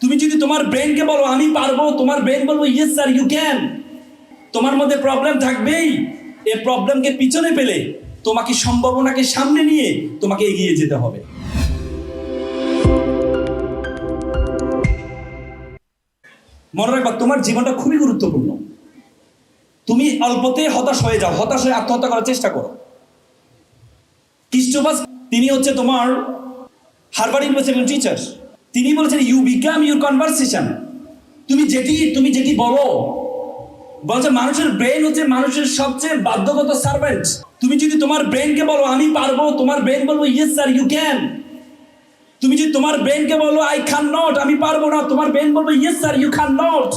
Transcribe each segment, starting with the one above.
তুমি যদি তোমার ব্রেনকে বলো, আমি পারব, তোমার ব্রেন বলব ইয়েস স্যার ইউ ক্যান তোমার মধ্যে প্রবলেম থাকবেই। এই প্রবলেমকে পিছনে পেলে তোমাকে সম্ভাবনাকে সামনে নিয়ে তোমাকে এগিয়ে যেতে হবে। মনে রাখবা, তোমার জীবনটা খুবই গুরুত্বপূর্ণ। তুমি অল্পতে হতাশ হয়ে যাও, হতাশ হয়ে আত্মহত্যা করার চেষ্টা করো। ক্রিস্টোফাস, তিনি হচ্ছে তোমার হারবার্ড ইউনিভার্সিটির টিচার তিনি বলেছেন ইউ বিকাম ইউর কনভারসেশন তুমি যেটি তুমি যেটি বলো, বলছে, মানুষের ব্রেন হচ্ছে মানুষের সবচেয়ে বাধ্যগত সার্ভেন্ট তুমি যদি তোমার ব্রেনকে বলো, আমি পারব, তোমার ব্রেন বলব ইয়েস স্যার ইউ ক্যান তুমি যদি তোমার ব্রেনকে বলো আই খান নট আমি পারব না, তোমার ব্রেন বলব yes sir you can not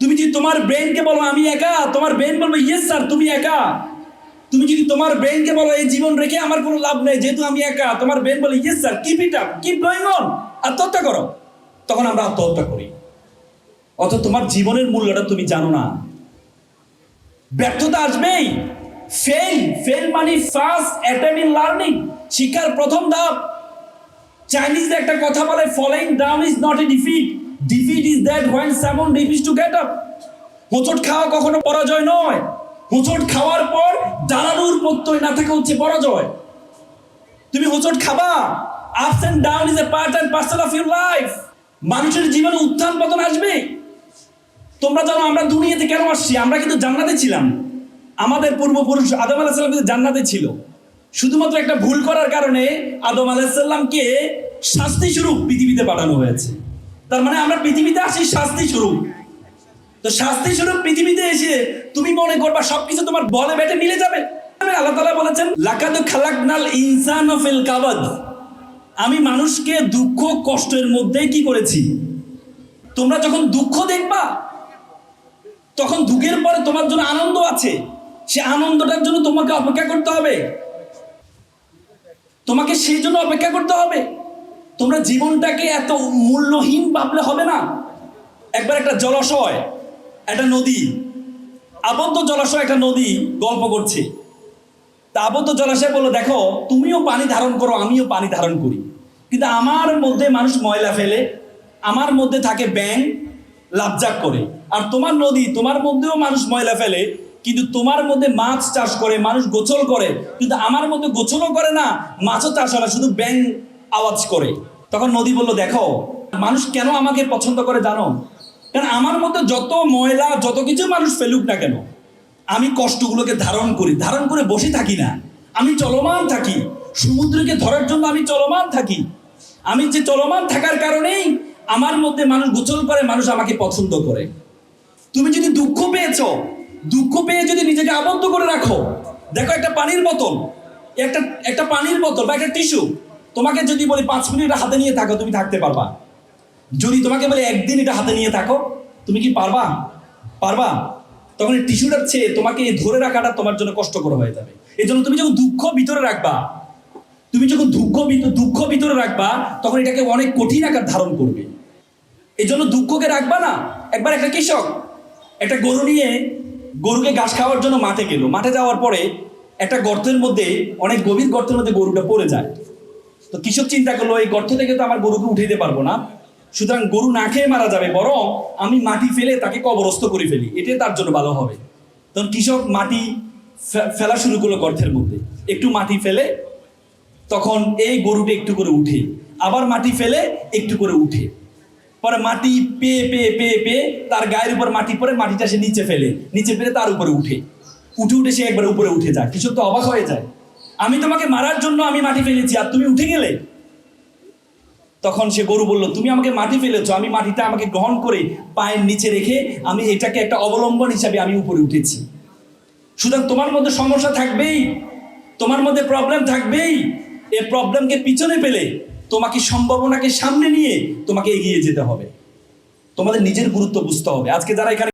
তুমি যদি তোমার ব্রেনকে বলো, আমি একা, তোমার ব্রেন বলব ইয়েস স্যার তুমি একা। তুমি যদি তোমার ব্রেনকে বলো, এই জীবন রেখে আমার কোনো লাভ নেই, যেহেতু আমি একা, তোমার ব্রেন বলে yes sir keep it up keep going on আত্মহত্যা করো। তখন আমরা আত্মহত্যা করি। অত তোমার জীবনের মূল্যটা তুমি জানো না। ব্যর্থতা আসবেই। ফেল ফেল মানে ফার্স্ট অ্যাটেম্প ইন লার্নিং শিক্ষার প্রথম ধাপ। চাইনিজ একটা কথা বলে falling down is not a defeat defeat is that when someone refuses to get up হোঁচট খাওয়া কখনো পরাজয় নয়। হোঁচট খাওয়ার পর দাঁড়ানোর প্রত্যয় না থাকা হচ্ছে পরাজয়। তুমি হোঁচট খাবা? Ups and down is a part and parcel of your life মানুষের জীবনে উত্থান পতন আসবে। তোমরা জানো আমরা দুনিয়াতে কেন আসছি? আমরা কিন্তু জান্নাতে ছিলাম। আমাদের পূর্বপুরুষ আদম আলাহিসাল্লাম কিন্তু জান্নাতে ছিল। শুধুমাত্র একটা ভুল করার কারণে আদম আলাহিসাল্লামকে শাস্তি স্বরূপ পৃথিবীতে পাঠানো হয়েছে। তার মানে আমরা পৃথিবীতে আসি শাস্তি স্বরূপ। তো শাস্তি স্বরূপ পৃথিবীতে এসে তুমি মনে করবা সবকিছু তোমার বলে বেটে মিলে যাবে। আল্লাহ তালা বলেছেন, লাকাদ খালাকনাল ইনসান ফিল কাবাদ। আমি মানুষকে দুঃখ কষ্টের মধ্যেই কি করেছি? তোমরা যখন দুঃখ দেখবা, তখন দুঃখের পরে তোমার জন্য আনন্দ আছে। সে আনন্দটার জন্য তোমাকে অপেক্ষা করতে হবে। তোমাকে সেই জন্য অপেক্ষা করতে হবে। তোমরা জীবনটাকে এত মূল্যহীন ভাবলে হবে না। একবার একটা জলাশয়, একটা নদী, আবদ্ধ জলাশয়, একটা নদী গল্প করছে। তা আবদ্ধ জলাশয় বলল, দেখো, তুমিও পানি ধারণ করো, আমিও পানি ধারণ করি। কিন্তু আমার মধ্যে মানুষ ময়লা ফেলে, আমার মধ্যে থাকে ব্যাং লাভজাক করে। আর তোমার নদী, তোমার মধ্যেও মানুষ ময়লা ফেলে, কিন্তু তোমার মধ্যে মাছ চাষ করে, মানুষ গোছল করে। কিন্তু আমার মধ্যে গোছলও করে না, মাছও চাষ হয় শুধু ব্যাং আওয়াজ করে। তখন নদী বলল, দেখো, মানুষ কেন আমাকে পছন্দ করে জানো? কারণ আমার মধ্যে যত ময়লা, যত কিছু মানুষ ফেলুক না কেন, আমি কষ্টগুলোকে ধারণ করি। ধারণ করে বসে থাকি না। আমি চলমান থাকি। সমুদ্রকে ধরার জন্য আমি চলমান থাকি। আমি যে চলমান থাকার কারণেই আমার মধ্যে মানুষ গোচল করে, মানুষ আমাকে পছন্দ করে। তুমি যদি দুঃখ পেয়েছ, দুঃখ পেয়ে যদি নিজেকে আবদ্ধ করে রাখো, দেখো একটা পানির বোতল, একটা একটা পানির বোতল বা একটা টিস্যু, তোমাকে যদি বলি পাঁচ মিনিট হাতে নিয়ে থাকো, তুমি থাকতে পারবা। যদি তোমাকে বলে একদিন এটা হাতে নিয়ে থাকো, তুমি কি পারবা? পারবা। তখন টিস্যুটার চেয়ে তোমাকে ধরে রাখাটা তোমার জন্য কষ্টকর হয়ে যাবে। এই জন্য তুমি যখন দুঃখ ভিতরে রাখবা তুমি যখন দুঃখ দুঃখ ভিতরে রাখবা, তখন এটাকে অনেক কঠিন আকার ধারণ করবে। এই জন্য দুঃখকে রাখবা না, একবার একটা কৃষক, একটা গরু নিয়ে গরুকে ঘাস খাওয়ার জন্য মাঠে গেল। মাঠে যাওয়ার পরে একটা গর্তের মধ্যে, অনেক গভীর গর্তের মধ্যে গরুটা পড়ে যায়। তো কৃষক চিন্তা করল, এই গর্ত থেকে তো আমার গরুকে উঠে দিতে পারব না। সুতরাং গরু না খেয়ে মারা যাবে, বরং আমি মাটি ফেলে তাকে কবরস্থ করে ফেলি। এটাই তার জন্য ভালো হবে। তখন কৃষক মাটি ফেলা শুরু করল গর্তের মধ্যে। একটু মাটি ফেলে তখন এই গরুটা একটু করে উঠে। আবার মাটি ফেলে একটু করে উঠে। পরে মাটি পেয়ে পেয়ে পেয়ে পেয়ে তার গায়ের উপর মাটি পরে মাটিটা সে নিচে ফেলে। নিচে ফেলে তার উপরে উঠে। উঠে উঠে সে একবার উপরে উঠে যায়। কিছু তো অবাক হয়ে যায়। আমি তোমাকে মারার জন্য আমি মাটি ফেলেছি, আর তুমি উঠে গেলে? তখন সে গরু বলল, তুমি আমাকে মাটি ফেলেছো। আমি মাটিটা আমাকে গ্রহণ করে পায়ের নিচে রেখে আমি এটাকে একটা অবলম্বন হিসাবে আমি উপরে উঠেছি। সুতরাং তোমার মধ্যে সমস্যা থাকবেই। তোমার মধ্যে প্রবলেম থাকবেই। এই প্রবলেমকে পিছনে পেলে তোমাকে সম্ভাবনাকে সামনে নিয়ে তোমাকে এগিয়ে যেতে হবে। তোমাদের নিজের গুরুত্ব বুঝতে হবে। আজকে যারা এখানে